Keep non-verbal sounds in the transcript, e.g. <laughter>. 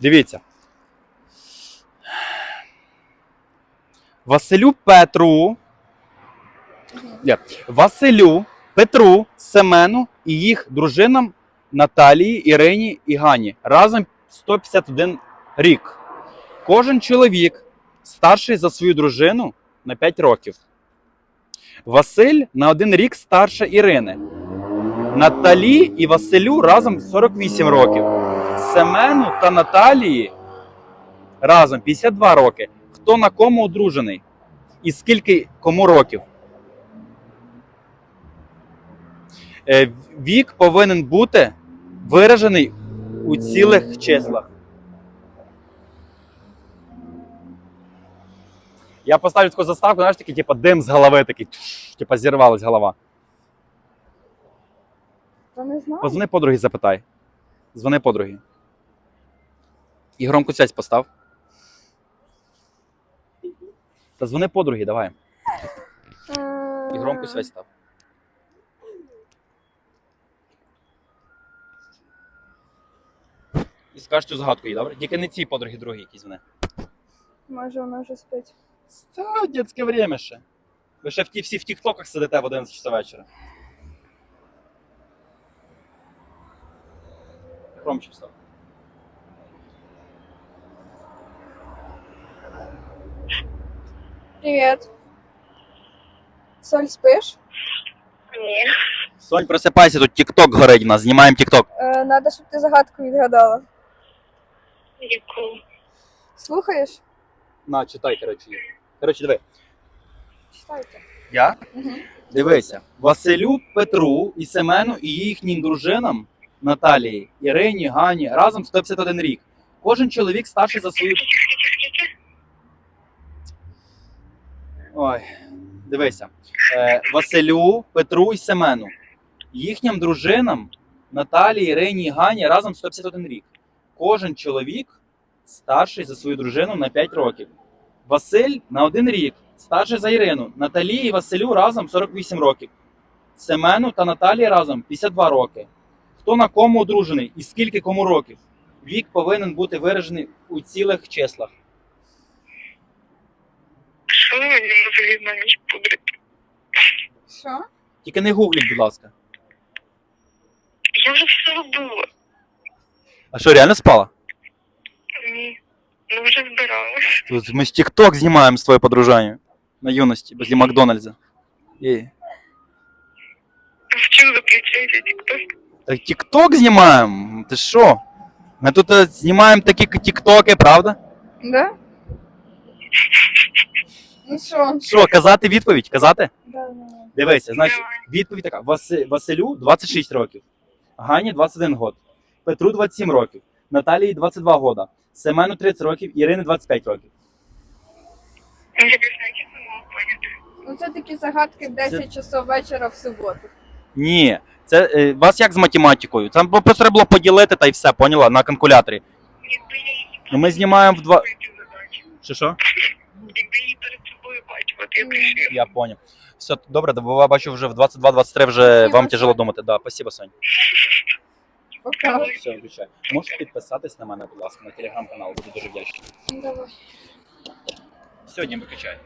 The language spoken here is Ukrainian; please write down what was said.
Дивіться. Василю Петру. Ні, Василю, Петру, Семену і їх дружинам Наталії, Ірині і Гані. Разом 151 рік. Кожен чоловік старший за свою дружину на 5 років. Василь на один рік старше Ірини. Наталі і Василю разом 48 років. Семену та Наталії разом 52 роки. Хто на кому одружений? І скільки кому років? Е, Вік повинен бути виражений у цілих числах. Я поставлю таку заставку, знаєш, такий, типу, дим з голови, такий, типу, зірвалась голова. Не знаю. Позвони подруги, запитай. Дзвони подруги. І громку связь постав. Та дзвони подруги, давай. І громку связь став. І скажеш цю загадку їй, добре? Тільки не ці подруги, другі якісь вони. Може, вона вже спить. Та дітське время ще. Ви ще в ті, всі в тіктоках сидите в 11 часов вечора. Громче встав. Привіт. Соль, спиш? Ні. Сонь, просипайся, тут тікток горить у нас, знімаємо тікток. Е, надо, щоб ти загадку відгадала. Яку? Слухаєш? На, читай, коротше. її. Коротше, диви. Читайте. Я? Угу. Дивися. Василю, Петру і Семену і їхнім дружинам Наталії, Ірині, Гані разом 151 рік. Кожен чоловік старший за свою. Скільки? Ой, дивися. Е, Василю, Петру і Семену. Їхнім дружинам Наталії, Ірині і Гані разом 151 рік. Кожен чоловік старший за свою дружину на 5 років. Василь на один рік, старший за Ірину. Наталії і Василю разом 48 років. Семену та Наталії разом 52 роки. Хто на кому одружений і скільки кому років? Вік повинен бути виражений у цілих числах. Взагалі ніч? Що? Тільки не гугліть, будь ласка. Я вже все робила. А що, реально спала? Ні. Ну вже збиралась. Тут ми з TikTok знімаємо з твоєю подружанню на юності, возле Макдональдса. І... В чим заключається тікток? Так TikTok знімаємо? Ти що? Ми тут е, знімаємо такі тіктоки, правда? Да? Ну що? Що, казати відповідь? Казати? Да, да. Дивися, значить, відповідь така: Васи... Василю 26 років, Гані 21 год, Петру 27 років, Наталії 22 года, Семену 30 років, Ірині 25 років. Ну, поняти. Ну це такі загадки в 10 часов вечора в суботу. Ні, це е, вас як з математикою? Там просто треба було поділити та й все, поняла? На калькуляторі. Якби я її Ну, ми знімаємо в два. Що що? Якби її перед я. Я понял. Все, добре, бо я бачу вже в 22-23 вже вам тяжело думати. Да, спасибо, Сонь. <laughs> Пока. Все, включай. Можеш підписатись на мене, будь ласка, на телеграм-канал, буду дуже вдячний. Давай. Сьогодні виключай.